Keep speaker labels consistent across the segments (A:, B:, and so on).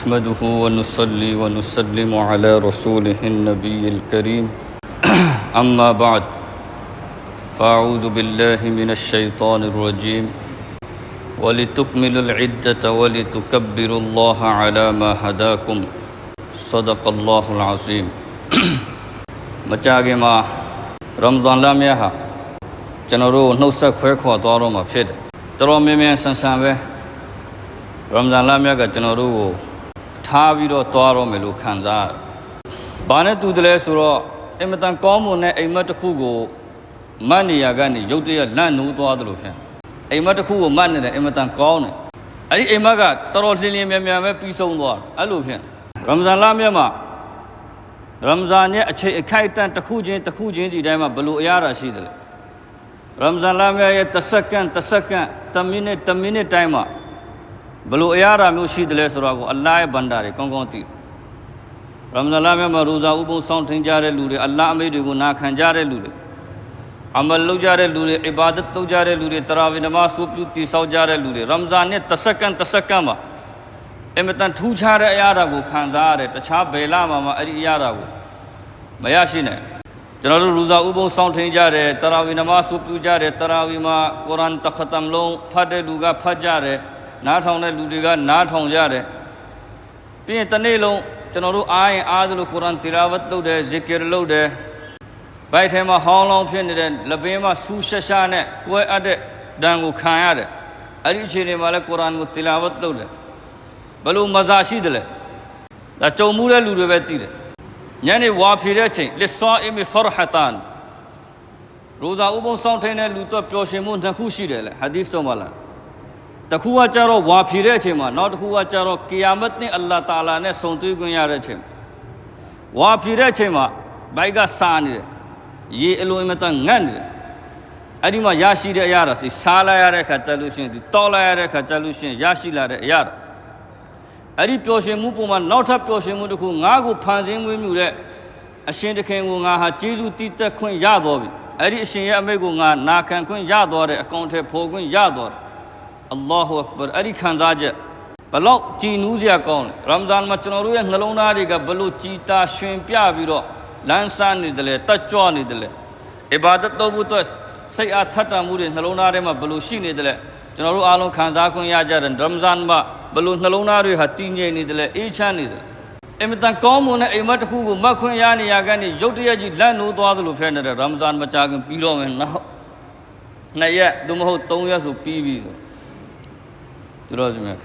A: نحمده ونصلي ونسلم على رسوله النبي الكريم أما بعد فأعوذ بالله من الشيطان الرجيم ولتكملوا العدة ولتكبروا الله على ما هداكم صدق الله العظيم မကြခင်မှာရမဇန်လမြတ်ဟာကျွန်တော်တို့နှုတ်ဆက်ခွဲခေါ်သွားတော့မှာဖြစ်တယ်တော်တော်များများဆန်ဆန်ပဲရမဇန်လမြတ်ကကျွန်တော်တို့ကို ထားပြီးတော့သွားတော့မယ်လို့ခံစားရတယ်။ဘာနဲ့တူတယ်လဲဆိုတော့အင်မတန်ကောင်းမွန်တဲ့အိမ်မက်တစ်ခုကိုမတ်နေရကနေရုတ်တရက်လန့်နိုးသွားသလိုဖြစ်။အိမ်မက်တစ်ခုကိုမတ်နေတယ်အင်မတန်ကောင်းတယ်။အဲ့ဒီအိမ်မက်ကတော်တော်လင်းလင်းမြန်မြန်ပဲပြီးဆုံးသွားတယ်။အဲ့လိုဖြစ်။ရမဇန်လမြတ်မှာရမဇန်ရဲ့အချိန်အခိုက်အတန့်တစ်ခုချင်းတစ်ခုချင်းဒီတိုင်းမှာဘယ်လိုအရာတာရှိတယ်လဲရမဇန်လမ်းမြတ်ရဲ့တစ်စက္ကန့်တစ်စက္ကန့်တစ်မိနစ်တစ်မိနစ်တိုင်းမှာ ဘယ်လိုအရာတာမျိုးရှိတယ်လဲဆိုတော့ကိုအလ္လာဟ်ရဲ့ဗန္တာတွေကောင်းကောင်းသိရမဇန်လမ်းမြတ်မှာရူဇာဥပုံဆောင်ထင်ကြတဲ့လူတွေအလ္လာဟ်အမိန့်တွေကိုနာခံကြတဲ့လူတွေအမလလုပ်ကြတဲ့လူတွေအီဘာဒတ်လုပ်ကြတဲ့လူတွေတရာဝီနမဆူပြုတည်ဆောက်ကြတဲ့လူတွေရမဇန်နဲ့တစ်စက္ကန့်တစ်စက္ကန့်မှာအင်မတန်ထူးခြားတဲ့အရာတာကိုခံစားရတယ်တခြားဘယ်လာမှမအဲ့ဒီအရာတာကိုမရရှိနိုင်ကျွန်တော်တို့ရူဇာဥပုံဆောင်ထင်းကြတယ်တရာဝီနမဆူပြုကြတယ်တရာဝီမှာကုရ်အာန်တခတမ်လုံးဖတ်တဲ့လူကဖတ်ကြတယ် နားထောင်တဲ့လူတွေကနားထောင်ကြတယ်ပြီးရင်တစ်နေ့လုံးကျွန်တော်တို့အားရင်အားသလိုကုရ်အာန်တီလာဝတ်လုပ်တယ်ဇစ်ကရလုပ်တယ်ဘိုက်ထဲမှာဟောင်းလောင်းဖြစ်နေတဲ့လက်ပင်မှာဆူရှရှာနဲ့ကွဲအပ်တဲ့ဒဏ်ကိုခံရတယ်အဲ့ဒီအချိန်တွေမှာလည်းကုရ်အာန်ကိုတီလာဝတ်လုပ်တယ်ဘယ်လိုမဇာရှိတယ်လဲဒါကြုံမှုတဲ့လူတွေပဲသိတယ်ညနေဝါဖြေတဲ့ချိန်လစ်ဆာအီမီဖရဟတန်ရိုဇာဥပုံဆောင်ထိုင်တဲ့လူတော့ပျော်ရွှင်မှုနှစ်ခုရှိတယ်လေဟာဒီသ်တော်မှာလား တစ်ခုကကြတော့ဝါဖြေတဲ့အချိန်မှာနောက်တစ်ခုကကြတော့ကီယာမတ်နဲ့အလ္လာဟ်တာလာနဲ့ဆုံတွေ့ခွင့်ရတဲ့အချိန်ဝါဖြေတဲ့အချိန်မှာဘိုက်ကစားနေတယ်ရေအလိုအင်မတန်ငတ်နေတယ်အဲ့ဒီမှာရရှိတဲ့အရာတော့စီစားလိုက်ရတဲ့ခါတက်လို့ရှိရင်ဒီတောက်လိုက်ရတဲ့ခါတက်လို့ရှိရင်ရရှိလာတဲ့အရာတော့အဲ့ဒီပျော်ရွှင်မှုပုံမှာနောက်ထပ်ပျော်ရွှင်မှုတစ်ခုငါးကိုဖန်ဆင်းမွေးမြူတဲ့အရှင်တခင်ကိုငါဟာကျေးဇူးတည်သက်ခွင့်ရတော်ပြီအဲ့ဒီအရှင်ရဲ့အမိတ်ကိုငါနာခံခွင့်ရတော်တဲ့အကောင့်ထဲဖော်ခွင့်ရတော်တယ် အလ္လာဟူအက်ဘာအဲ့ဒီခံစားချက်ဘလောက်ကြည်နူးစရာကောင်းလဲရမဇန်မှာကျွန်တော်တို့ရဲ့နှလုံးသားတွေကဘလို့ကြည်တာရှင်ပြပြီးတော့လမ်းဆန်းနေတယ်လေတက်ကြွနေတယ်လေအီဘာဒတ်တော်ဘူးတော့စိတ်အားထက်တန်မှုတွေနှလုံးသားထဲမှာဘလို့ရှိနေတယ်လေကျွန်တော်တို့အားလုံးခံစားခွင့်ရကြတယ်ရမဇန်မှာဘလို့နှလုံးသားတွေဟာတည်ငြိမ်နေတယ်လေအေးချမ်းနေတယ်အင်မတန်ကောင်းမွန်တဲ့အိမ်မက်တစ်ခုကိုမတ်ခွင့်ရနေရကနေရုတ်တရက်ကြီးလက်နိုးသွားသလိုဖြစ်နေတဲ့ရမဇန်မကြာခင်ပြီးတော့မယ်နောက်နှစ်ရက်သို့မဟုတ်သုံးရက်ဆိုပြီးပြီဆို သူတော်စမြတ်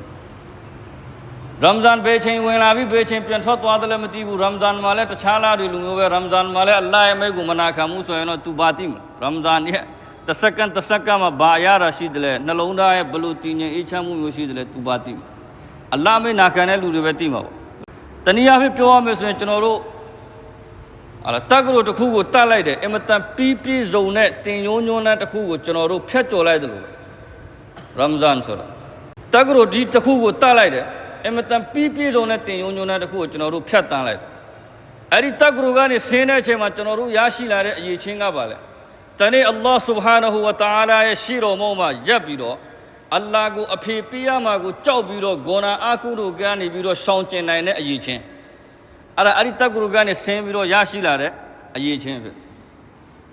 A: ရမဇန်ဘေးချင်းဝင်လာပြီးဘေးချင်းပြန်ထွက်သွားတယ်လည်းမသိဘူးရမဇန်မှာလည်းတခြားလားတွေလူမျိုးပဲရမဇန်မှာလည်းအလ္လာဟ်ရဲ့မိတ်ကိုမနာခံမှုဆိုရင်တော့သူပါတိမလားရမဇန်ရဲ့တစ်စက္ကန့်တစ်စက္ကန့်မှာဘာအရာရှိတယ်လဲနှလုံးသားရဲ့ဘလို့တည်ငြိမ်အေးချမ်းမှုမျိုးရှိတယ်လဲသူပါတိအလ္လာဟ်မိတ်နာခံတဲ့လူတွေပဲသိမှာပေါ့တနည်းအားဖြင့်ပြောရမယ်ဆိုရင်ကျွန်တော်တို့ဟာလာတက်ကလို့တစ်ခုကိုတတ်လိုက်တယ်အင်မတန်ပြီးပြည့်စုံတဲ့တင်ညိုးညွန်းတဲ့တစ်ခုကိုကျွန်တော်တို့ဖျက်ကျော်လိုက်တယ်လို့ရမဇန်ဆိုတာ တက္ကသိုလ်ဒီတစ်ခုကိုတတ်လိုက်တယ်အမတန်ပြီးပြည့်စုံတဲ့တင်ယုံညွန်းတဲ့တစ်ခုကိုကျွန်တော်တို့ဖြတ်တန်းလိုက်အဲ့ဒီတက္ကသိုလ်ကနေဆင်းတဲ့အချိန်မှာကျွန်တော်တို့ရရှိလာတဲ့အရေးချင်းကပါလေတနေ့အလ္လာဟ်ဆုဘဟာနဟူဝတာအလာရဲ့ရှိတော်မုံမှာရပ်ပြီးတော့အလ္လာဟ်ကိုအဖေပေးရမှာကိုကြောက်ပြီးတော့ဂေါနာအကုတို့ကနေပြီးတော့ရှောင်ကျင်နိုင်တဲ့အရေးချင်းအဲ့ဒါအဲ့ဒီတက္ကသိုလ်ကနေဆင်းပြီးတော့ရရှိလာတဲ့အရေးချင်းဖြစ်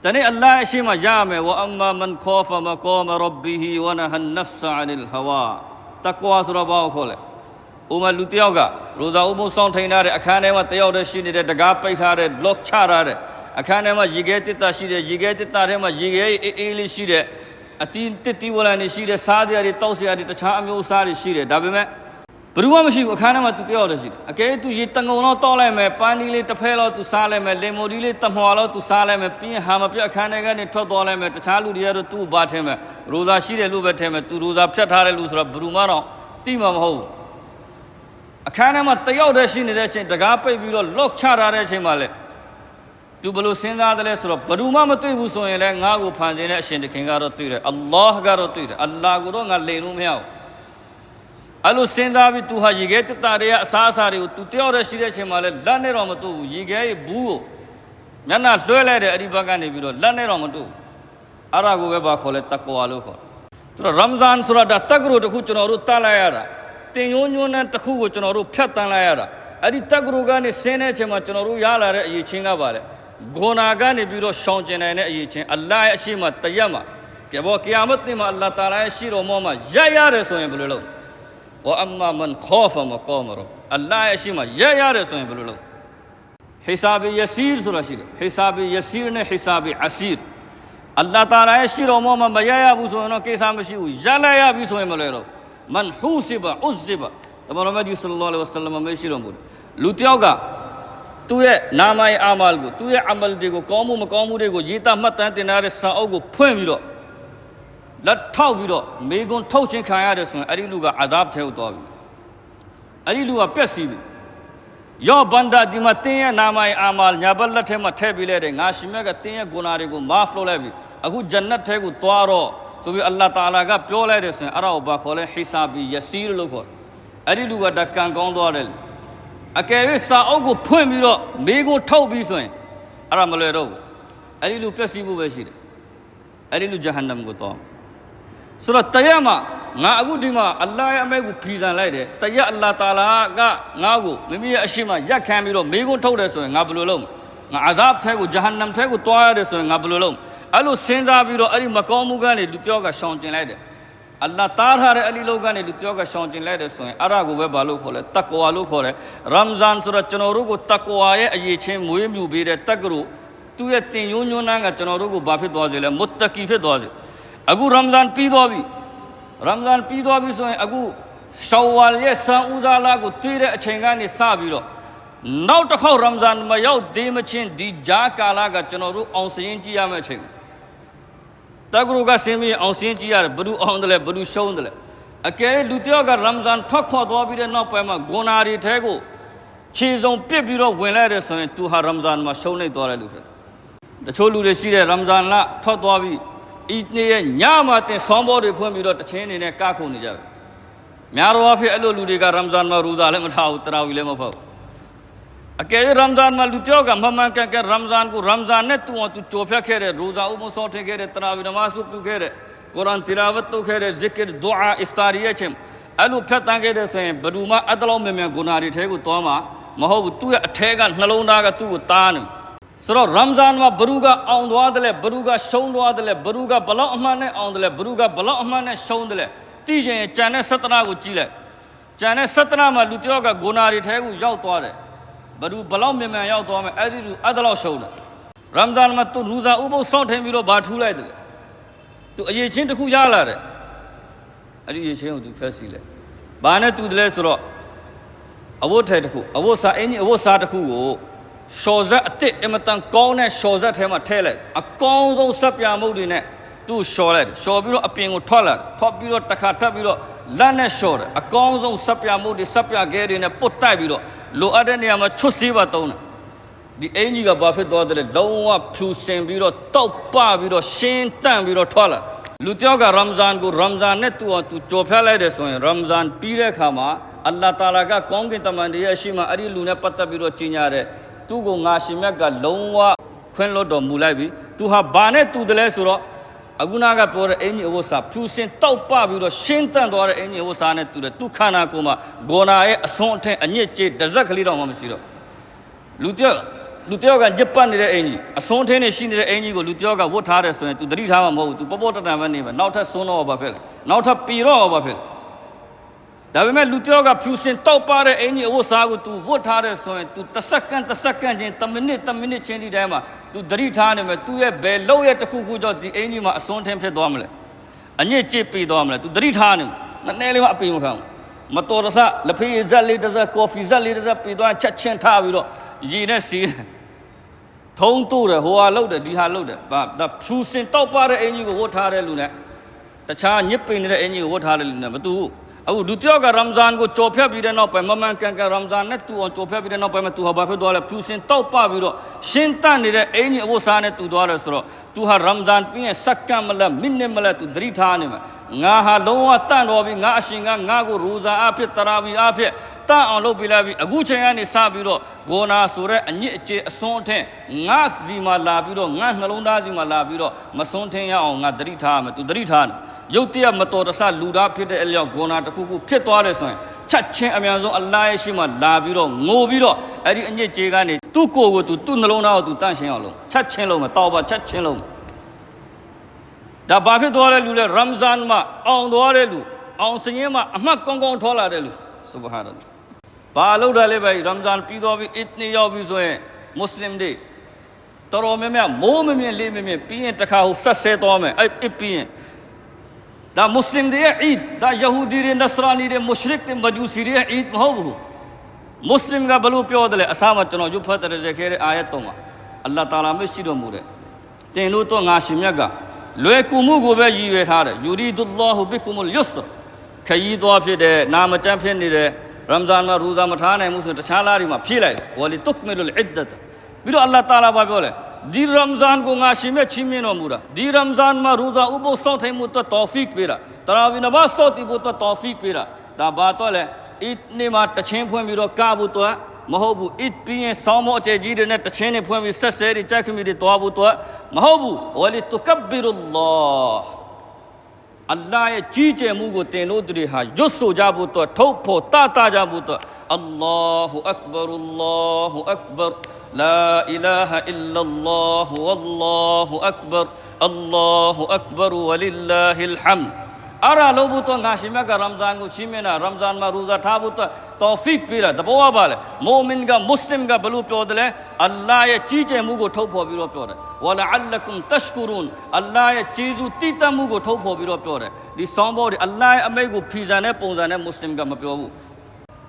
A: တနေ့အလ္လာဟ်အရှိမရမယ်ဝအမ္မာမန်ခေါဖမကောမရဘ်ဘီဟီဝနဟန်နဖ်ဆာအန်လ်ဟဝါ တကွာဆိုတော့ဘာကိုခေါ်လဲဥမာလူတယောက်ကရိုဇာဥပုံဆောင်ထိန်ထားတဲ့အခန်းထဲမှာတယောက်တည်းရှိနေတဲ့တကားပိတ်ထားတဲ့ lock ချထားတဲ့အခန်းထဲမှာရေခဲတစ်တာရှိတဲ့ရေခဲတစ်တာထဲမှာရေခဲအေးအေးလေးရှိတဲ့အတီးတစ်တီဝလန်တွေရှိတဲ့စားစရာတွေတောက်စရာတွေတခြားအမျိုးအစားတွေရှိတယ်ဒါပေမဲ့ ဘယ်သူမှမရှိဘူးအခန်းထဲမှာသူတယောက်တည်းရှိတယ်အကဲသူရေတငုံတော့တောက်လိုက်မယ်ပန်းဒီလေးတစ်ဖဲတော့သူစားလိုက်မယ်လေမိုဒီလေးတမွာတော့သူစားလိုက်မယ်ပြီးရင်ဟာမပြတ်အခန်းထဲကနေထွက်သွားလိုက်မယ်တခြားလူတွေကတော့သူ့ဘာထင်မယ်ရိုဇာရှိတယ်လို့ပဲထင်မယ်သူရိုဇာဖြတ်ထားတဲ့လူဆိုတော့ဘယ်သူမှတော့တိမှာမဟုတ်ဘူးအခန်းထဲမှာတယောက်တည်းရှိနေတဲ့အချိန်တကားပိတ်ပြီးတော့ lock ချထားတဲ့အချိန်မှာလေသူဘလို့စဉ်းစားတယ်လဲဆိုတော့ဘယ်သူမှမတွေ့ဘူးဆိုရင်လည်းငါ့ကိုဖန်ဆင်းတဲ့အရှင်တခင်ကတော့တွေ့တယ်အလ္လာဟ်ကတော့တွေ့တယ်အလ္လာဟ်ကိုတော့ငါလိမ်လို့မရဘူး အဲ့လိုစဉ်းစားပြီးသူဟာရေခဲတတတွေကအစားအစာတွေကိုသူတယောက်တည်းရှိတဲ့အချိန်မှာလဲလက်နဲ့တော့မတွေ့ဘူးရေခဲရဲ့ဘူးကိုမျက်နှာလွှဲလိုက်တဲ့အဲ့ဒီဘက်ကနေပြီးတော့လက်နဲ့တော့မတွေ့ဘူးအဲ့ဒါကိုပဲဘာခေါ်လဲတကွာလို့ခေါ်သူတော့ရမဇန်ဆိုတာဒါတက်ကရိုတခုကျွန်တော်တို့တတ်လိုက်ရတာတင်ယုံညွန်းတဲ့တစ်ခုကိုကျွန်တော်တို့ဖြတ်တန်းလိုက်ရတာအဲ့ဒီတက္ကရိုကနေဆင်းတဲ့အချိန်မှာကျွန်တော်တို့ရလာတဲ့အရေးချင်းကပါလေဂုနာကနေပြီးတော့ရှောင်ကျင်နိုင်တဲ့အရေးချင်းအလ္လာဟ်ရဲ့အရှိမတရက်မှာကဲဘောကီယာမတ်တင်မှာအလ္လာဟ်တာလာရဲ့ရှိတော်မောမှာရရတယ်ဆိုရင်ဘယ်လိုလုပ် ဝအမ္မာမန်ခေါဖမကောမရောအလ္လာဟ်ရဲ့အရှိမရရတယ်ဆိုရင်ဘယ်လိုလုပ်ဟိဆာဘီယစီရ်ဆိုတာရှိတယ်ဟိဆာဘီယစီရ်နဲ့ဟိဆာဘီအစီရ်အလ္လာဟ်တာလာရဲ့ရှိတော်မောမှာမရရဘူးဆိုရင်တော့ကိစ္စမရှိဘူးရလိုက်ရပြီဆိုရင်မလွယ်တော့မန်ဟူစီဘဥဇ်ဘတမန်တော်မြတ်ကြီးဆလ္လာလဟ်အလัยဟိဝါဆလမ်မရှိတော်မူတယ်လူတယောက်ကသူ့ရဲ့နာမယအာမလ်ကိုသူ့ရဲ့အမလ်တွေကိုကောင်းမှုမကောင်းမှုတွေကိုရေးသားမှတ်တမ်းတင်ထားတဲ့စာအုပ်ကိုဖွင့်ပြီးတော့ လက်ထောက်ပြီးတော့မေကွန်ထုတ်ချင်းခံရတယ်ဆိုရင်အဲ့ဒီလူကအဇာဘ်ထဲကိုသွားပြီအဲ့ဒီလူကပျက်စီးပြီယောဘန္ဒာဒီမှာတင်းရဲ့နာမယအာမလ်ညာဘက်လက်ထဲမှာထည့်ပြီးလိုက်တယ်ငါရှင်မြတ်ကတင်းရဲ့ဂုဏတွေကိုမာဖလို့လိုက်ပြီအခုဂျန်နတ်ထဲကိုသွားတော့ဆိုပြီးအလ္လာဟ်တာလာကပြောလိုက်တယ်ဆိုရင်အဲ့ဒါကိုဘာခေါ်လဲဟိဆာဘီယစီရ်လို့ခေါ်တယ်အဲ့ဒီလူကတကံကောင်းသွားတယ်အကယ်၍စာအုပ်ကိုဖွင့်ပြီးတော့မေးကိုထုတ်ပြီးဆိုရင်အဲ့ဒါမလွယ်တော့ဘူးအဲ့ဒီလူပျက်စီးဖို့ပဲရှိတယ်အဲ့ဒီလူဂျဟန္နမ်ကိုတော့ ဆိုတော့တရက်မှာငါအခုဒီမှာအလ္လာဟ်ရဲ့အမိန့်ကိုဖီဆန်လိုက်တယ်တရက်အလ္လာဟ်တာလာကငါ့ကိုမိမိရဲ့အရှိမရက်ခံပြီးတော့မေးကိုထုတ်တယ်ဆိုရင်ငါဘယ်လိုလုပ်ငါအဇာဘ်ထဲကိုဂျဟန္နမ်ထဲကိုတွားရတယ်ဆိုရင်ငါဘယ်လိုလုပ်အဲ့လိုစဉ်းစားပြီးတော့အဲ့ဒီမကောင်းမှုကနေလူပြောကရှောင်ကျင်လိုက်တယ်အလ္လာဟ်တားထားတဲ့အလီလောကနေလူပြောကရှောင်ကျင်လိုက်တယ်ဆိုရင်အဲ့ဒါကိုပဲဘာလို့ခေါ်လဲတကွာလို့ခေါ်တယ်ရမ်ဇန်ဆိုတော့ကျွန်တော်တို့ကိုတကွာရဲ့အရေးချင်းမွေးမြူပေးတဲ့တက်ကရုသူ့ရဲ့တင်ယုံညွန်းနှန်းကကျွန်တော်တို့ကိုဘာဖြစ်သွားစေလဲမုတ်တကီဖြစ်သွားစေ အခုရမ်ဇန်ပြီးသွားပြီရမ်ဇန်ပြီးသွားပြီဆိုရင်အခုရှောဝါလ်ရဲ့ဆန်ဦးစားလာကိုတွေ့တဲ့အချိန်ကနေစပြီးတော့နောက်တစ်ခေါက်ရမ်ဇန်မရောက်သေးမချင်းဒီဂျာကာလာကကျွန်တော်တို့အောင်စရင်ကြည့်ရမယ့်အချိန်တက္ကရုကဆင်းပြီးအောင်စရင်ကြည့်ရတယ်ဘယ်သူအောင်တယ်လဲဘယ်သူရှုံးတယ်လဲအကယ်လူတယောက်ကရမ်ဇန်ထွက်ခွာသွားပြီးတဲ့နောက်ပိုင်းမှာဂွန်နာရီထဲကိုခြေစုံပစ်ပြီးတော့ဝင်လိုက်တယ်ဆိုရင်သူဟာရမ်ဇန်မှာရှုံးနေသွားတယ်လူဖြစ်တချို့လူတွေရှိတယ်ရမ်ဇန်လထွက်သွားပြီး ဤနေ့ရဲ့ညမှာတင်ဆောင်းဘောတွေဖွင့်ပြီးတော့တချင်းနေနဲ့ကခုန်နေကြတယ်များတော့အဖြစ်အဲ့လိုလူတွေကရမ်ဇန်မှာရူဇာလည်းမထားဘူးတရာဝီလည်းမဖောက်အကယ်၍ရမ်ဇန်မှာလူတယောက်ကမမှန်ကန်ကန်ရမ်ဇန်ကိုရမ်ဇန်နဲ့တူအောင်သူကြော်ဖြတ်ခဲ့တဲ့ရူဇာဥမဆောထည့်ခဲ့တဲ့တရာဝီနမတ်စုပြုခဲ့တဲ့ကုရ်အာန်တီလာဝတ်လုပ်ခဲ့တဲ့ဇစ်ကရ်ဒူအာအစ်ဖတာရီရဲ့ချင်းအဲ့လိုဖြတ်တန်းခဲ့တဲ့ဆိုရင်ဘယ်သူမှအတလောက်မြန်မြန်ဂုဏတွေထဲကိုသွားမှာမဟုတ်ဘူးသူ့ရဲ့အထဲကနှလုံးသားကသူ့ကိုတားနေ ဆိုတော့ရမ်ဇန်မှာဘရူကအောင်သွားတယ်လေဘရူကရှုံးသွားတယ်လေဘရူကဘလောက်အမှန်နဲ့အောင်တယ်လေဘရူကဘလောက်အမှန်နဲ့ရှုံးတယ်လေတိကျင်ကြံတဲ့ဆက်တနာကိုကြည့်လိုက်ကြံတဲ့ဆက်တနာမှာလူတယောက်ကဂုဏတွေထဲကိုရောက်သွားတယ်ဘရူဘလောက်မြန်မြန်ရောက်သွားမယ်အဲ့ဒီလူအဲ့ဒါလောက်ရှုံးတယ်ရမ်ဇန်မှာသူရူဇာဥပုသ်စောင့်ထင်ပြီးတော့ဘာထူးလိုက်တယ်သူအရေးချင်းတစ်ခုရလာတယ်အဲ့ဒီအရေးချင်းကိုသူဖက်စီလိုက်ဘာနဲ့တူတယ်လဲဆိုတော့အဝတ်ထဲတစ်ခုအဝတ်စားအင်းကြီးအဝတ်စားတစ်ခုကို ရှော်ဇက်အစ်စ်အမတန်ကောင်းတဲ့ရှော်ဇက်ထဲမှာထည့်လိုက်အကောင်းဆုံးဆက်ပြမုတ်တွေနဲ့သူ့ရှော်လိုက်ရှော်ပြီးတော့အပြင်ကိုထွက်လာထွက်ပြီးတော့တစ်ခါထပ်ပြီးတော့လက်နဲ့ရှော်တယ်အကောင်းဆုံးဆက်ပြမုတ်တွေဆက်ပြခဲတွေနဲ့ပုတ်တိုက်ပြီးတော့လိုအပ်တဲ့နေရာမှာချွတ်ဆေးပါသုံးတယ်ဒီအင်ကြီးကဘာဖြစ်သွားတယ်လဲလုံးဝဖြူစင်ပြီးတော့တောက်ပပြီးတော့ရှင်းတန့်ပြီးတော့ထွက်လာလူတယောက်ကရမ်ဇန်ကိုရမ်ဇန်နဲ့သူ့အောင်သူကြော်ဖြတ်လိုက်တယ်ဆိုရင်ရမ်ဇန်ပြီးတဲ့အခါမှာအလ္လာဟ်တာလာကကောင်းကင်တမန်တည်းရဲ့ရှိမှအဲ့ဒီလူနဲ့ပတ်သက်ပြီးတော့ကြီးညာတဲ့ သူ့ကိုငါရှင်မြတ်ကလုံးဝခွင့်လွတ်တော်မူလိုက်ပြီသူဟာဘာနဲ့တူတယ်လဲဆိုတော့အခုနာကပြောတဲ့အင်ကြီးအဝတ်စားဖြူစင်တောက်ပပြီးတော့ရှင်းတန့်သွားတဲ့အင်ကြီးအဝတ်စားနဲ့တူတယ်သူခန္ဓာကိုယ်မှာဂေါနာရဲ့အစွန်းအထက်အညစ်အကြေးတစ်စက်ကလေးတော့မှမရှိတော့လူတယောက်လူတယောက်ကညစ်ပတ်နေတဲ့အင်ကြီးအစွန်းထင်းနေရှိနေတဲ့အင်ကြီးကိုလူတယောက်ကဝတ်ထားတယ်ဆိုရင် तू တတိထားမှာမဟုတ်ဘူး तू ပေါ့ပေါ့တတန်ပဲနေမှာနောက်ထပ်စွန်းတော့ဘာဖြစ်လဲနောက်ထပ်ပီတော့ဘာဖြစ်လဲ ဒါပေမဲ့လူတယောက်ကဖြူစင်တောက်ပါတဲ့အင်ကြီးအဝတ်စားကို तू ဝတ်ထားတယ်ဆိုရင် तू တစ်စက္ကန့်တစ်စက္ကန့်ချင်းတစ်မိနစ်တစ်မိနစ်ချင်းဒီတိုင်းမှာ तू တတိထားနေမယ် तू ရဲ့ဘယ်လောက်ရဲ့တစ်ခုခုကြောင့်ဒီအင်ကြီးမှာအစွန်းထင်းဖြစ်သွားမလဲအညစ်ကြေးပြီးသွားမလဲ तू တတိထားနေနည်းနည်းလေးမှအပင်မခံဘူးမတော်တဆလက်ဖေးဇက်လေးတစ်စက်ကော်ဖီဇက်လေးတစ်စက်ပြီးသွားချက်ချင်းထားပြီးတော့ရေနဲ့စီးတယ်ထုံးတို့တယ်ဟိုဟာလှုပ်တယ်ဒီဟာလှုပ်တယ်ဗာဒါဖြူစင်တောက်ပါတဲ့အင်ကြီးကိုဝတ်ထားတဲ့လူနဲ့တခြားညစ်ပိန်နေတဲ့အင်ကြီးကိုဝတ်ထားတဲ့လူနဲ့မတူဘူး အခုဒုတိယကရမ်ဇန်ကိုကြော်ဖြတ်ပြီးတဲ့နောက်ပိုင်းမမှန်ကန်ကန်ရမ်ဇန်နဲ့တူအောင်ကြော်ဖြတ်ပြီးတဲ့နောက်ပိုင်းမှာသူဟာဘာဖြစ်သွားလဲဖြူစင်တောက်ပပြီးတော့ရှင်းတန့်နေတဲ့အင်ကြီးအဝတ်စားနဲ့တူသွားတယ်ဆိုတော့သူဟာရမ်ဇန်ပြီးရင်စက္ကန့်မလဲမိနစ်မလဲသူသတိထားနေမှာ ငါဟာလုံးဝတန့်တော်ပြီးငါအရှင်ကငါကိုရူဇာအဖြစ်တရာဝီအဖြစ်တန့်အောင်လုပ်ပြလိုက်ပြီးအခုချိန်ကနေစပြီးတော့ဂေါနာဆိုတဲ့အညစ်အကြေးအစွန်းအထက်ငါစီမှာလာပြီးတော့ငါနှလုံးသားစီမှာလာပြီးတော့မစွန်းထင်းရအောင်ငါသတိထားမယ်သူသတိထားတယ်ရုတ်တရက်မတော်တဆလူသားဖြစ်တဲ့အလျောက်ဂုဏတစ်ခုခုဖြစ်သွားတယ်ဆိုရင်ချချက်ချင်းအများဆုံးအလ္လာဟ်ရဲ့ရှိမှလာပြီးတော့ငိုပြီးတော့အဲ့ဒီအညစ်အကြေးကနေသူ့ကိုယ်ကိုသူသူ့နှလုံးသားကိုသူတန့်ရှင်းအောင်လုပ်ချက်ချင်းလုံးမတောက်ပါချက်ချင်းလုံး ဒါဘာဖြစ်သွားတဲ့လူလဲရမ်ဇန်မှာအောင်သွားတဲ့လူအောင်စရင်မှာအမှတ်ကောင်းကောင်းထောလာတဲ့လူဆူဘဟာန ল্ ဘာလို့ဒါလဲပဲရမ်ဇန်ပြီးသွားပြီးအစ်နီရောက်ပြီးဆိုရင်မွတ်စလင်တွေတော်တော်များများမိုးမမြင်လေးမမြင်ပြီးရင်တခါဟိုဆက်ဆဲသွားမယ်အဲ့အစ်ပြီးရင်ဒါမွတ်စလင်တွေရဲ့အီဒ်ဒါယဟူဒီတွေနစရာနီတွေမုရှရစ်တွေမဂျူစီတွေရဲ့အီဒ်မဟုတ်ဘူးမွတ်စလင်ကဘလို့ပြောတယ်လဲအစားမကျွန်တော်ရုပ်ဖတ်တဲ့ရခဲ့တဲ့အာယတ်တော်မှာအလ္လာဟ်တာလာမရှိတော်မူတဲ့တင်လို့တော့ငါရှင်မြတ်က လွယ်ကူမှုကိုပဲရည်ရွယ်ထားတယ်ယူရီဒူလာဟူဘီကုမုလ်ယူစရခရီးသွားဖြစ်တဲ့နာမကျန်းဖြစ်နေတဲ့ရမ်ဇန်မှာရူဇာမထားနိုင်မှုဆိုရင်တခြားလားတွေမှာဖြည့်လိုက်တယ်ဝလီတုကမီလုလ်အစ်ဒတ်ပြီးတော့အလ္လာဟ်တာလာဘာပြောလဲဒီရမ်ဇန်ကိုငါရှင်မြတ်ချီးမြှင့်တော်မူတာဒီရမ်ဇန်မှာရူဇာဥပုသ်ဆောင်ထိုင်မှုတော့တောဖီကပေးတာတရာဝီနမတ်စောတိဖို့တော့တောဖီကပေးတာဒါဘာတော့လဲအစ်နေမှာတချင်းဖွင့်ပြီးတော့ကာဘူးတော့ မဟုတ်ဘူးအစ်ပင်းဆောင်းမအကျဲကြီးတွေနဲ့တချင်းတွေဖွင့်ပြီးဆက်ဆဲတွေကြက်ခမီတွေတွားဖို့တွားမဟုတ်ဘူးဝလီတုကဘီရူလာအလ္လာဟ်ရဲ့ကြီးကျယ်မှုကိုတင်လို့တွေဟာရွတ်ဆိုကြဖို့တွားထုတ်ဖို့တတကြဖို့တွားအလ္လာဟူအက်ဘာရူလ္လာဟူအက်ဘာလာအီလာဟအီလာလ္လာဟူဝလ္လာဟူအက်ဘာအလ္လာဟူအက်ဘာဝလီလာဟီလ်ဟမ် ကြီးကျယ်မှုကိုထုတ်ဖော်ပြီးတော့ပြောတယ်ဝလာအလကုမ်တရှ်ကူရွန်အလ္လာဟ်ရဲ့ကျေးဇူးတည်တတ်မှုကိုထုတ်ဖော်ပြီးတော့ပြောတယ်ဒီဆောင်းဘောတွေအလ္လာဟ်ရဲ့အမိတ်ကိုဖီဇန်တဲ့ပုံစံနဲ့မွတ်စလင်ကမပြောဘူး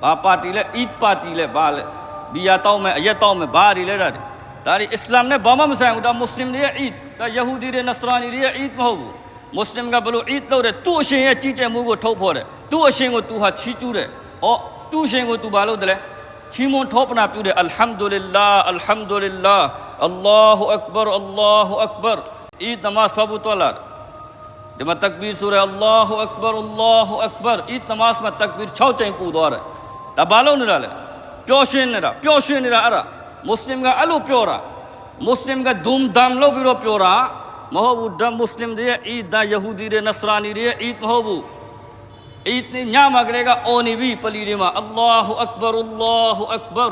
A: ဘာပါတီလဲအီဒ်ပါတီလဲဘာလဲဘီယာတောင်းမယ်အရက်တောင်းမယ်ဘာတွေလဲတာဒါတွေအစ္စလာမ်နဲ့ဘာမှမဆိုင်ဘူးဒါမွတ်စလင်တွေရဲ့အီဒ်ဒါယဟူဒီတွေနစရာနီတွေရဲ့အီဒ်မဟုတ်ဘူး မွတ်စလင်ကဘလို့အီဒ်လုပ်တယ်သူ့အရှင်ရဲ့ကြီးကျယ်မှုကိုထုတ်ဖော်တယ်သူ့အရှင်ကိုသူဟာချီးကျူးတယ်။အော်သူ့အရှင်ကိုသူဘာလုပ်တယ်လဲချီးမွမ်းထောပနာပြုတယ်အလ်ဟမ်ဒူလ illah အလ်ဟမ်ဒူလ illah အလ္လာဟူအက်ဘာအလ္လာဟူအက်ဘာအီဒ်နမတ်ဖဘူတော်လာဒီမှာတကဘီရ်ဆူရအလ္လာဟူအက်ဘာအလ္လာဟူအက်ဘာအီဒ်နမတ်မှာတကဘီရ်6ချိန်ပူသွားတယ်။ဒါဘာလို့နေတာလဲပျော်ရွှင်နေတာပျော်ရွှင်နေတာအဲ့ဒါမွတ်စလင်ကအဲ့လိုပြောတာမွတ်စလင်ကဒုံဒမ်လုပ်ပြီးတော့ပြောတာ မဟုတ်ဘူးဒါမွတ်စလင်တွေရဲ့အီဒ်ဒါယဟူဒီတွေနစရာနီတွေရဲ့အီဒ်မဟုတ်ဘူးအီဒ်နဲ့ညမှာကလေးကအော်နေပြီပလီတွေမှာအလ္လာဟူအက်ဘာအလ္လာဟူအက်ဘာ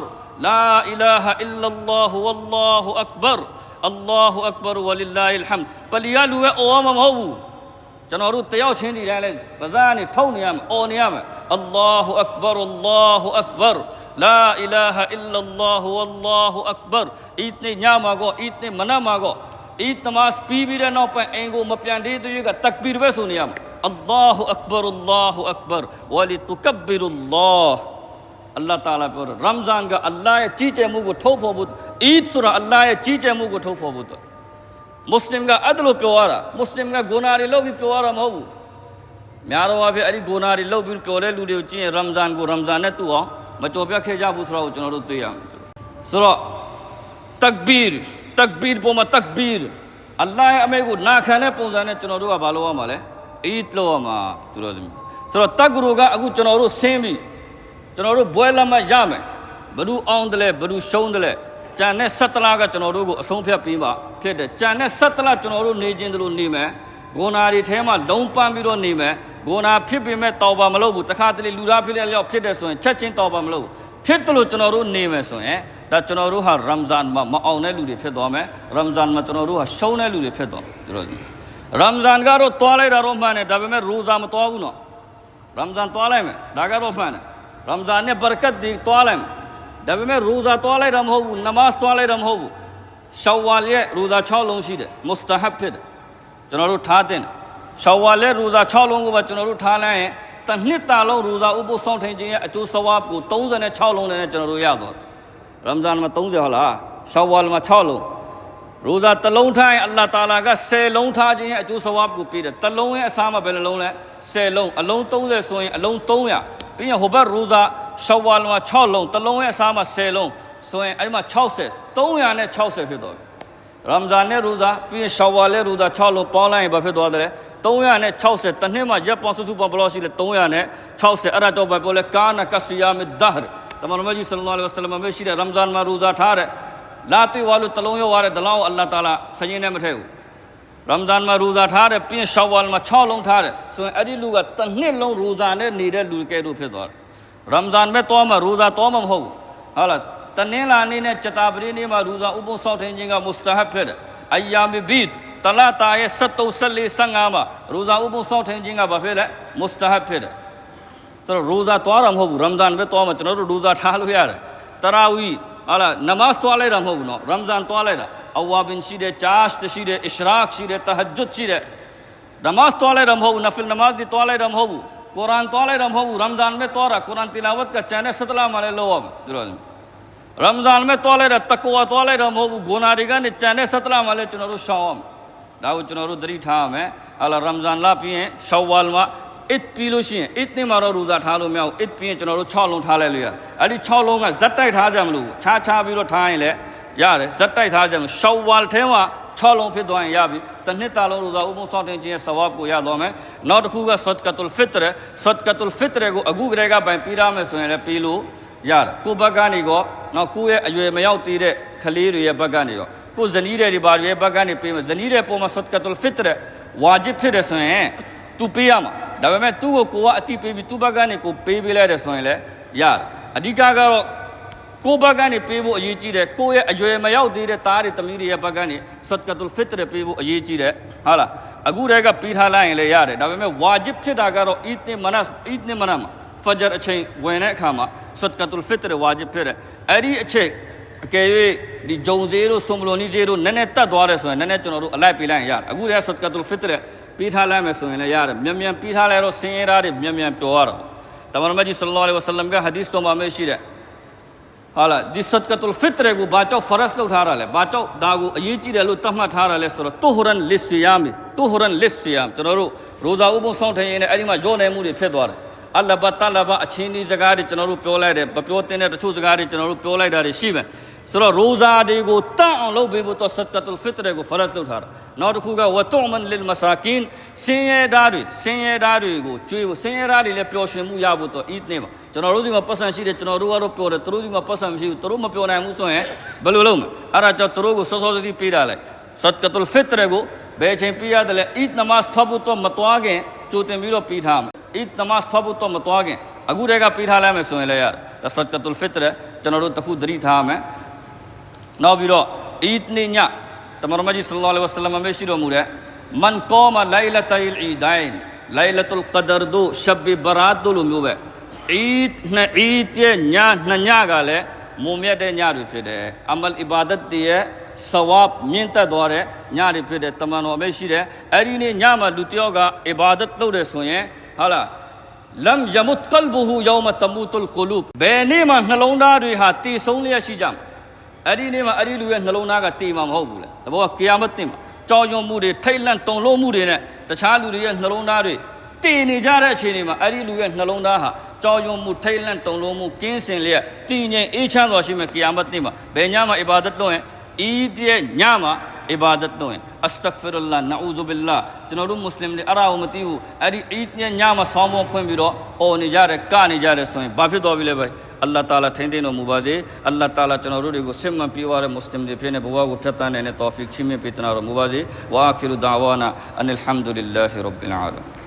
A: လာအီလာဟအီလ္လာလ္လာဟူဝလ္လာဟူအက်ဘာအလ္လာဟူအက်ဘာဝလ illah အလ်ဟမ်ပလီရလူရဲ့အော်မှာမဟုတ်ဘူးကျွန်တော်တို့တယောက်ချင်းဒီတိုင်းလဲပဇာနေထုတ်နေရမယ်အော်နေရမယ်အလ္လာဟူအက်ဘာအလ္လာဟူအက်ဘာ لا إله إلا الله والله أكبر ဤနေ့ညမှာ تماس پی بھی رہنا پہ اینگو مپیان دے گا، تکبیر بے اللہ اکبر اللہ اکبر ولی تکبر اللہ۔ اللہ تعالیٰ پر رمضان کا اللہ چیچے کو عید اللہ چیچے کو مسلم کا عدل پیوارا، مسلم کا گوناری لو بھی پیوارا مہو میارو آفے اری گوناری لو بھی لوڑے رمضان کو رمضان ہے تو بوسرا رو تکبیر۔ အလ္လာဟ်ရဲ့ကြီးကျယ်မှုကိုထုတ်ဖော်ဖို့တော့မွတ်စလင်ကအဲ့ဒါလိုပြောရတာမွတ်စလင်ကဂုနာတွေလုပ်ပြီးပြောရတာမဟုတ်ဘူးများတော့အဖြစ်အဲ့ဒီဂုနာတွေလုပ်ပြီးပြောတဲ့လူတွေကိုကြည့်ရင်ရမ်ဇန်ကိုရမ်ဇန်နဲ့တူအောင်မကြော်ပြတ်ခဲ့ကြဘူးဆိုတော့ကျွန်တော်တို့သိရမယ်ဆိုတော့တက်ဘီရ်တက်ဘီရ်ပေါ်မှာတက်ဘီရ်အလ္လာဟ်ရဲ့အမိန့်ကိုနာခံတဲ့ပုံစံနဲ့ကျွန်တော်တို့ကဘာလုပ်ရမှာလဲအီဒ်လုပ်ရမှာသူတို့ဆိုတော့တက်ဂရိုကအခုကျွန်တော်တို့ဆင်းပြီးကျွန်တော်တို့ဘွဲလက်မှတ်ရမယ်ဘ누구အောင်တယ်လဲဘ누구ရှုံးတယ်လဲကြံတဲ့ဆက်တလားကကျွန်တော်တို့ကိုအဆုံးဖြတ်ပြီးမှဖြစ်တယ်ကြံတဲ့ဆက်တလားကျွန်တော်တို့နေခြင်းတို့နေမယ်ဂုနာတွေထဲမှာလုံးပန်းပြီးတော့နေမယ်ဂုနာဖြစ်ပေမဲ့တော်ပါမလို့ဘူးတခါတလေလူသားဖြစ်တဲ့လျောက်ဖြစ်တယ်ဆိုရင်ချက်ချင်းတော်ပါမလို့ ဖြစ်တယ်လို့ကျွန်တော်တို့နေမယ်ဆိုရင်ဒါကျွန်တော်တို့ဟာရမ်ဇန်မှာမအောင်တဲ့လူတွေဖြစ်သွားမယ်ရမ်ဇန်မှာကျွန်တော်တို့ဟာရှုံးတဲ့လူတွေဖြစ်သွားကျွန်တော်ရမ်ဇန်ကတော့တွားလိုက်တာတော့မှန်တယ်ဒါပေမဲ့ရူဇာမတွားဘူးနော်ရမ်ဇန်တွားလိုက်မယ်ဒါကတော့မှန်တယ်ရမ်ဇန်နဲ့ဘရကတ်ဒီတွားလိုက်မယ်ဒါပေမဲ့ရူဇာတွားလိုက်တာမဟုတ်ဘူးနမတ်တွားလိုက်တာမဟုတ်ဘူးရှောဝါလ်ရဲ့ရူဇာ6လုံးရှိတယ်မုစတဟပ်ဖြစ်တယ်ကျွန်တော်တို့ထားတဲ့ရှောဝါလဲရူဇာ6လုံးကိုပဲကျွန်တော်တို့ထားလိုက်ရင် တနှစ်တာလုံးရူဇာဥပုသ်ဆောင်ထိုင်ခြင်းရဲ့အကျိုးဆဝါကို36လုံးနဲ့ကျွန်တော်တို့ရတော့ရမ်ဇန်မှာ30ဟုတ်လားရှောဝါလမှာ6လုံးရူဇာတစ်လုံးထားရင်အလ္လာဟ်တာလာက10လုံးထားခြင်းရဲ့အကျိုးဆဝါကိုပေးတယ်တစ်လုံးရဲ့အစားမှာဘယ်နှလုံးလဲ10လုံးအလုံး30ဆိုရင်အလုံး300ပြီးရင်ဟိုဘက်ရူဇာရှောဝါလမှာ6လုံးတစ်လုံးရဲ့အစားမှာ10လုံးဆိုရင်အဲ့ဒီမှာ60 360ဖြစ်တော့ရမ်ဇန်နဲ့ရူဇာပြီးရင်ရှောဝါလဲရူဇာ6လုံးပေါင်းလိုက်ရင်ဘာဖြစ်သွားတယ်လဲ 360တနှစ်မှာရက်ပေါင်းစုစုပေါင်းဘယ်လောက်ရှိလဲ360အဲ့ဒါတော့ဘာပြောလဲကာနာကဆီယာမဒဟ်တမန်တော်မြတ်ကြီးဆလ္လာလဟ်အလัยဟိဝါဆလမ်မရှိတဲ့ရမ်ဇန်မှာရူဇာထားတဲ့လာတိဝါလို့တလုံးရောရတဲ့ဒလောင်းအလ္လာဟ်တာလာစရင်နဲ့မထည့်ဘူးရမ်ဇန်မှာရူဇာထားတဲ့ပြင်ရှောဝါလ်မှာ6လုံးထားတဲ့ဆိုရင်အဲ့ဒီလူကတစ်နှစ်လုံးရူဇာနဲ့နေတဲ့လူကဲတို့ဖြစ်သွားတယ်ရရမ်ဇန်ပဲတော့မှရူဇာတော့မှမဟုတ်ဘူးဟုတ်လားတနင်္လာနေ့နဲ့ကြတာပရိနေ့မှာရူဇာဥပုသ်ဆောက်ထင်းခြင်းကမုစတဟပ်ဖြစ်တယ်အယယာမီဘီတ လာတာရဲ့73 74 75မှာရူဇာဥပုသ်ဆောက်ထင်းခြင်းကဘာဖြစ်လဲမုစတဟပ်ဖြစ်တယ်ဆိုတော့ရူဇာသွားတာမဟုတ်ဘူးရမ်ဇန်ပဲသွားမှာကျွန်တော်တို့ရူဇာထားလို့ရတယ်တရာဝီဟာလားနမတ်သွားလိုက်တာမဟုတ်ဘူးနော်ရမ်ဇန်သွားလိုက်တာအဝါဘင်ရှိတယ်ဂျာရှ်ရှိတယ်အစ္စရာခ်ရှိတယ်တဟဂျွတ်ရှိတယ်နမတ်သွားလိုက်တာမဟုတ်ဘူးနဖလ်နမတ်ဒီသွားလိုက်တာမဟုတ်ဘူးကုရ်အာန်သွားလိုက်တာမဟုတ်ဘူးရမ်ဇန်မဲ့သွားတာကုရ်အာန်တီလာဝတ်ကချန်နဲ့စတလာမလဲလောသူတို့ရမ် ဒါကိုကျွန်တော်တို့သတိထားရမယ်ဟာလာရမ်ဇန်လာပြီးရင်ရှောဝါလ်မှာအစ်ပြီးလို့ရှိရင်အစ်တင်မှာတော့ရူဇာထားလို့မရဘူးအစ်ပြီးရင်ကျွန်တော်တို့6လုံးထားလိုက်လို့ရအဲ့ဒီ6လုံးကဇက်တိုက်ထားကြမလို့ခြားခြားပြီးတော့ထားရင်လည်းရတယ်ဇက်တိုက်ထားကြမလို့ရှောဝါလ်ထဲမှာ6လုံးဖြစ်သွားရင်ရပြီတစ်နှစ်တာလုံးရူဇာဥပုံဆောင်တင်ခြင်းရဲ့ဆဝပ်ကိုရသွားမယ်နောက်တစ်ခုကဆတ်ကတ်တုလ်ဖစ်တရဆတ်ကတ်တုလ်ဖစ်တရကိုအခုကလေးကပိုင်ပြီးရမယ်ဆိုရင်လည်းပြီးလို့ရတယ်ကိုဘက်ကနေကောနောက်ကိုရဲ့အရွယ်မရောက်သေးတဲ့ကလေးတွေရဲ့ဘက်ကနေကော ကိုဇနီးတဲ့ဒီဘာတွေရဲ့ဘက်ကနေပေးမယ်ဇနီးတဲ့ပုံမှာဆတ်ကတ်တုလ်ဖစ်တရဝါဂျစ်ဖြစ်တယ်ဆိုရင်သူပေးရမှာဒါပေမဲ့သူ့ကိုကိုကအတိပေးပြီးသူ့ဘက်ကနေကိုပေးပေးလိုက်တယ်ဆိုရင်လည်းရတယ်အဓိကကတော့ကိုဘက်ကနေပေးဖို့အရေးကြီးတယ်ကိုရဲ့အရွယ်မရောက်သေးတဲ့သားတွေသမီးတွေရဲ့ဘက်ကနေဆတ်ကတ်တုလ်ဖစ်တရပေးဖို့အရေးကြီးတယ်ဟုတ်လားအခုတည်းကပြီးထားလိုက်ရင်လည်းရတယ်ဒါပေမဲ့ဝါဂျစ်ဖြစ်တာကတော့အီသ်မနတ်အီသ်မနတ်မှာဖဂျာအချိန်ဝင်တဲ့အခါမှာဆတ်ကတ်တုလ်ဖစ်တရဝါဂျစ်ဖြစ်တယ်အဲ့ဒီအချိန် အကယ်၍ဒီဂျုံဈေးတို့ဆွန်ဘလိုနီဈေးတို့နည်းနည်းတက်သွားတယ်ဆိုရင်နည်းနည်းကျွန်တော်တို့အလိုက်ပေးလိုက်ရင်ရတယ်အခုတည်းဆတ်ကတ်တုလ်ဖစ်တရပြီးထားလိုက်မယ်ဆိုရင်လည်းရတယ်မြန်မြန်ပြီးထားလိုက်တော့ဆင်းရဲသားတွေမြန်မြန်ပျော်ရတော့တမန်တော်မြတ်ကြီးဆလ္လာလဟ်အလိုင်းဝါဆလမ်ကဟာဒီသ်တော်မှာမရှိတဲ့ဟာလာဒီဆတ်ကတ်တုလ်ဖစ်တရကိုဘာကြောင့်ဖရက်လုပ်ထားတာလဲဘာကြောင့်ဒါကိုအရေးကြီးတယ်လို့သတ်မှတ်ထားတာလဲဆိုတော့တူဟရန်လစ်ဆီယာမီတူဟရန်လစ်ဆီယာမ်ကျွန်တော်တို့ရိုဇာဥပုံဆောင်ထရင်နဲ့အဲ့ဒီမှာကြောနေမှုတွေဖြစ်သွားတယ်အလ္လာဟ်ဘတလဘအချင်းဒီစကားတွေကျွန်တော်တို့ပြောလိုက်တယ်မပြောတဲ့တချို့စကားတွေကျွန်တော်တို့ပြောလိုက်တာတွေရှိမယ် ဆိုတော့ရိုဇာတွေကိုတန့်အောင်လုပ်ပေးဖို့တော့ဆတ်ကတ်တုလ်ဖစ်တရကိုဖရက်လုပ်ထားတာနောက်တစ်ခုကဝတ်တုမန်လစ်မဆာကင်စင်ရဲသားတွေစင်ရဲသားတွေကိုကျွေးဖို့စင်ရဲသားတွေလည်းပျော်ရွှင်မှုရဖို့တော့ဤနေ့မှာကျွန်တော်တို့ဒီမှာပတ်စံရှိတယ်ကျွန်တော်တို့ကတော့ပြောတယ်သူတို့ဒီမှာပတ်စံမရှိဘူးသူတို့မပြောနိုင်ဘူးဆိုရင်ဘယ်လိုလုပ်မလဲအဲ့ဒါကြောင့်သူတို့ကိုစောစောစီးပေးတာလေဆတ်ကတ်တုလ်ဖစ်တရကိုဘယ်ချိန်ပေးရတယ်လဲဤနမတ်ဖတ်ဖို့တော့မသွားခင်ကြိုတင်ပြီးတော့ပေးထားမယ်ဤနမတ်ဖတ်ဖို့တော့မသွားခင်အခုတည်းကပေးထားလိုက်မယ်ဆိုရင်လည်းရတယ်ဒါဆတ်ကတ်တုလ်ဖစ်တရကျွန်တော်တို့တခုသတိထားမယ် နောက်ပြီးတော့အီဒ်နေ့ညတမန်တော်မြတ်ကြီးဆလ္လာလဟ်အလိုင်းဝါဆလမ်မရှိတော်မူတဲ့မန်ကောမလိုင်လတိုင်အီဒိုင်လိုင်လတုလ်ကဒရ်ဒိုရှဘ်ဘီဘရာတ်ဒိုလိုမျိုးပဲအီဒ်နဲ့အီဒ်ရဲ့ညနှစ်ညကလည်းမုံမြတ်တဲ့ညတွေဖြစ်တယ်အမလ်အီဘာဒတ်တွေရဲ့ဆဝပ်မြင့်တက်သွားတဲ့ညတွေဖြစ်တဲ့တမန်တော်အမေရှိတယ်အဲ့ဒီနေ့ညမှာလူတယောက်ကအီဘာဒတ်လုပ်တယ်ဆိုရင်ဟာလားလမ်ယမုတ်ကလ်ဘူဟူယောမတမူတုလ်ကူလူဘယ်နေ့မှနှလုံးသားတွေဟာတည်ဆုံးလျက်ရှိကြမှာ အဲ့ဒီနေ့မှာအဲ့ဒီလူရဲ့နှလုံးသားကတည်မှာမဟုတ်ဘူးလေတဘောကကိယာမတ်တင်မှာကြောင်ရွံမှုတွေထိတ်လန့်တုန်လှုပ်မှုတွေနဲ့တခြားလူတွေရဲ့နှလုံးသားတွေတည်နေကြတဲ့အခြေအနေမှာအဲ့ဒီလူရဲ့နှလုံးသားဟာကြောင်ရွံမှုထိတ်လန့်တုန်လှုပ်မှုကင်းစင်လျက်တည်ငြိမ်အေးချမ်းစွာရှိမဲ့ကိယာမတ်တင်မှာဘယ်ညမှာအီဘာဒတ်လုပ်ရင်အီဒ်ရဲ့ညမှာ အီဘာဒတ်လုပ်ရင်အစတက်ဖီရလာနအူဇူဘီလာကျွန်တော်တို့မွတ်စလင်တွေအရာကိုမသိဘူးအဲ့ဒီအီဒ်ရဲ့ညမှာဆောင်းမဖွင့်ပြီးတော့အော်နေကြတယ်ကနေကြတယ်ဆိုရင်ဘာဖြစ်သွားပြီလဲဗျအလ္လာဟ်တာလာထိန်းသိမ်းတော်မူပါစေအလ္လာဟ်တာလာကျွန်တော်တို့တွေကိုစစ်မှန်ပြေဝတဲ့မွတ်စလင်တွေဖြစ်နေဘဝကိုဖြတ်တန်းနိုင်တဲ့တောဖီကချီးမြှင့်ပေးတနာတော်မူပါစေဝါအာခီရူဒါဝါနာအန်အလ်ဟမ်ဒူလ illah ရဘ်ဘီလ်အာလမ်